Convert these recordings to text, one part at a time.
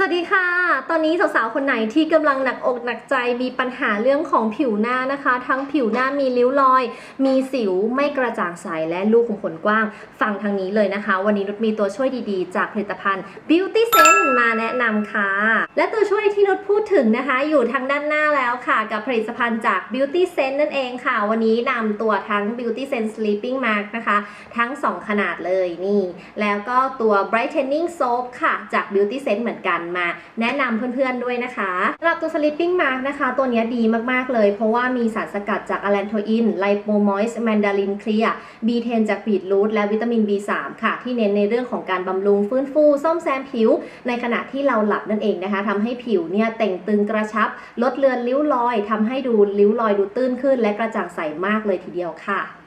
สวัสดีค่ะ ตอนนี้สาวๆ คนไหนที่กำลังหนักอกหนักใจมีปัญหาเรื่องของผิวหน้านะคะ ทั้งผิวหน้ามีริ้วรอย มีสิวไม่กระจ่างใสและลูกขุมขนกว้าง ฟังทางนี้เลยนะคะ วันนี้นุชมีตัวช่วยดีๆ จากผลิตภัณฑ์ Beauty Sense มาแนะนำค่ะ และตัวช่วยที่นุชพูดถึงนะคะ อยู่ทางด้านหน้าแล้วค่ะ กับผลิตภัณฑ์จาก Beauty Sense นั่นเองค่ะ วันนี้นำตัวทั้ง Beauty Sense Sleeping Mask นะคะ ทั้ง 2 ขนาดเลยนี่ แล้วก็ตัว Brightening Soap ค่ะจาก Beauty Sense เหมือนกันมาแนะนำเพื่อนๆด้วยนะคะสำหรับตัว Sleeping Mask นะคะ ตัวนี้ดีมากๆเลย เพราะว่ามีสารสกัดจาก a l a n t o i n Lipomoist Mandarin Clear B10 จากบีทรูทและวิตามิน B3 ค่ะ ที่เน้นในเรื่องของการบำรุงฟื้นฟูซ่อมแซมผิว ในขณะที่เราหลับนั่นเองนะคะทำให้ผิวเนี่ยเต่งตึงกระชับ ลดเลือนริ้วรอยทำให้ดูริ้วรอยดูตื้นขึ้น และกระจ่างใสมากเลยทีเดียวค่ะ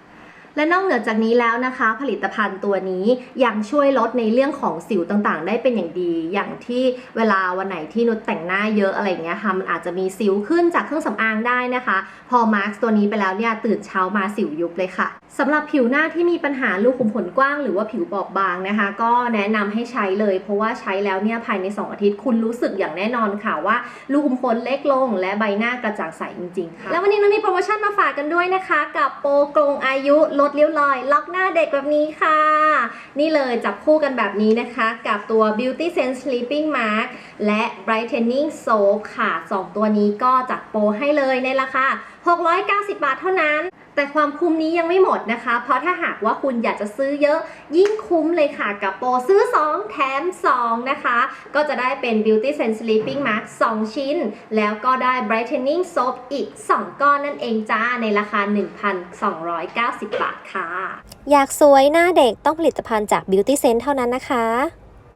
และนอกเหนือจากนี้แล้วนะคะ ผลิตภัณฑ์ตัวนี้ยังช่วยลดในเรื่องของสิวต่างๆ ได้เป็นอย่างดี อย่างที่เวลาวันไหนที่นุชแต่งหน้าเยอะอะไรเงี้ยค่ะมันอาจจะมีสิวขึ้นจากเครื่องสำอางได้นะคะ พอมาร์กตัวนี้ไปแล้วเนี่ยตื่นเช้ามาสิวยุบเลยค่ะสำหรับผิวหน้าที่มีปัญหาลูกขุมขนกว้างหรือว่าผิวบอบบางนะคะ ก็แนะนำให้ใช้เลย เพราะว่าใช้แล้วเนี่ยภายใน 2 อาทิตย์คุณรู้สึกอย่างแน่นอนค่ะว่า ลูกขุมขนเล็กลง และใบหน้ากระจ่างใสจริงๆค่ะแล้ววันนี้นุ้ยมีโปรโมชั่นมาฝากกันด้วยนะคะ กับโปรโกงอายุลดลิ้วรอย ล็อกหน้าเด็กแบบนี้ค่ะ นี่เลยจับคู่กันแบบนี้นะคะ กับตัว Beauty Sense Sleeping Mask และ Brightening Soap ค่ะ 2 ตัวนี้ก็จัดโปรให้เลยในราคา690 บาทเท่านั้น แต่ความคุ้มนี้ยังไม่หมดนะคะ เพราะถ้าหากว่าคุณอยากจะซื้อเยอะยิ่งคุ้มเลยค่ะกับโปรซื้อ 2 แถม 2 นะคะ ก็จะได้เป็น Beauty Sense Sleeping Mask 2 ชิ้น แล้วก็ได้ Brightening Soap อีก 2 ก้อนนั่นเองจ้า ในราคา 1,290 บาทค่ะ อยากสวยหน้าเด็กต้องผลิตภัณฑ์จาก Beauty Sense เท่านั้นนะคะ